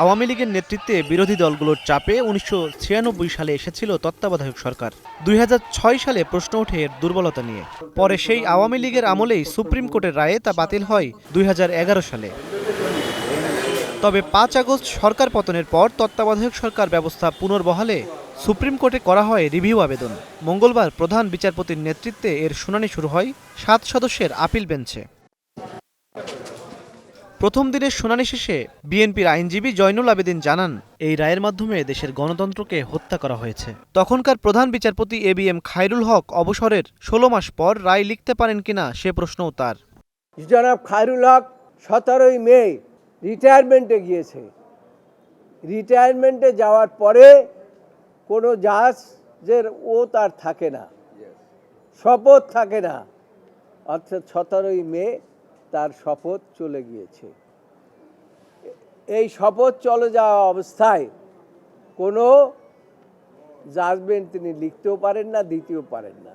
আওয়ামী লীগের নেতৃত্বে বিরোধী দলগুলোর চাপে উনিশশো ছিয়ানব্বই সালে এসেছিল তত্ত্বাবধায়ক সরকার। দুই হাজার ছয় সালে প্রশ্ন ওঠে এর দুর্বলতা নিয়ে। পরে সেই আওয়ামী লীগের আমলেই সুপ্রিম কোর্টের রায়ে তা বাতিল হয় দুই হাজার এগারো সালে। তবে পাঁচ আগস্ট সরকার পতনের পর তত্ত্বাবধায়ক সরকার ব্যবস্থা পুনর্বহালে সুপ্রিম কোর্টে করা হয় রিভিউ আবেদন। মঙ্গলবার প্রধান বিচারপতির নেতৃত্বে এর শুনানি শুরু হয় সাত সদস্যের আপিল বেঞ্চে। প্রথম দিনের শুনানি শেষে বিএনপির আইনজীবী জয়নুল আবেদিন জানান এই রায়ের মাধ্যমে দেশের গণতন্ত্রকে হত্যা করা হয়েছে। তখনকার প্রধান বিচারপতি A B M Khairul Haque অবসরের ষোলো মাস পর রায় লিখতে পারেন কিনা সে প্রশ্নও তার। জনাব খায়রুল হক সতেরোই মে রিটায়ারমেন্টে গিয়েছে। রিটায়ারমেন্টে যাওয়ার পরে কোনো জাহাজের ও তার থাকে না। শপথ থাকে না। অর্থাৎ সতেরোই মে তার শপথ চলে গিয়েছে। এই শপথ চলে যাওয়া অবস্থায় কোনো জাজমেন্ট তিনি লিখতেও পারেন না, দিতেও পারেন না।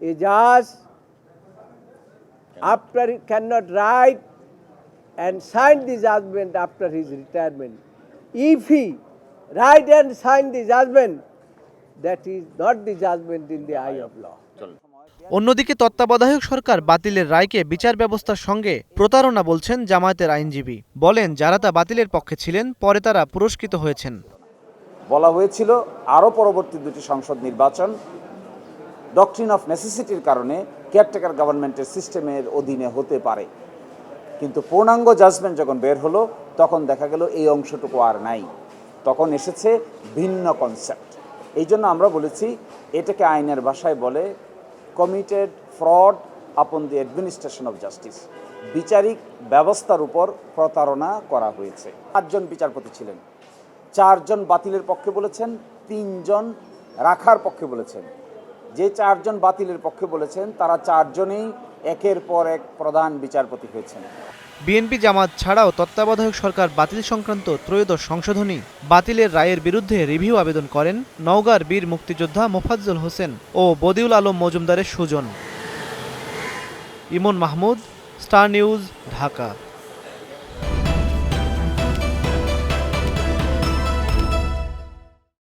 এ জাজ after can not write and sign the judgement after his retirement if he write and sign the judgement that is not the judgement in the eye of law চল অন্যদিকে তত্ত্বাবধায়ক সরকার বাতিলের রায়কে বিচার ব্যবস্থার সঙ্গে প্রতারণা বলছেন জামায়াতের আইনজীবী। বলেন, যারা তা বাতিলের পক্ষে ছিলেন, পরে তারা পুরস্কৃত হয়েছেন। বলা হয়েছিল, আরও পরবর্তী দুটি সংসদ নির্বাচন ডকট্রিন অফ নেসেসিটির কারণে কেয়ারটেকার গভর্নমেন্টের সিস্টেমের অধীনে হতে পারে। কিন্তু পূর্ণাঙ্গ জাজমেন্ট যখন বের হলো, তখন দেখা গেল এই অংশটুকু আর নাই। তখন এসেছে ভিন্ন কনসেপ্ট এই জন্য আমরা বলেছি, এটাকে আইনের ভাষায় বলে কমিটেড ফ্রড আপন দি অ্যাডমিনিস্ট্রেশন অফ জাস্টিস বিচারিক ব্যবস্থার উপর প্রতারণা করা হয়েছে। পাঁচজন বিচারপতি ছিলেন। চারজন বাতিলের পক্ষে বলেছেন, তিনজন রাখার পক্ষে বলেছেন। যে চারজন বাতিলের পক্ষে বলেছেন, তারা চারজনেই একের পর এক প্রধান বিচারপতি হয়েছেন। বিএনপি জামাত ছাড়াও তত্ত্বাবধায়ক সরকার বাতিল সংক্রান্ত ত্রয়োদশ সংশোধনী বাতিলের রায়ের বিরুদ্ধে রিভিউ আবেদন করেন নওগাঁর বীর মুক্তিযোদ্ধা মোফাজ্জল হোসেন ও বদিউল আলম মজুমদারের Sujan. Emon Mahmud, Star News, Dhaka.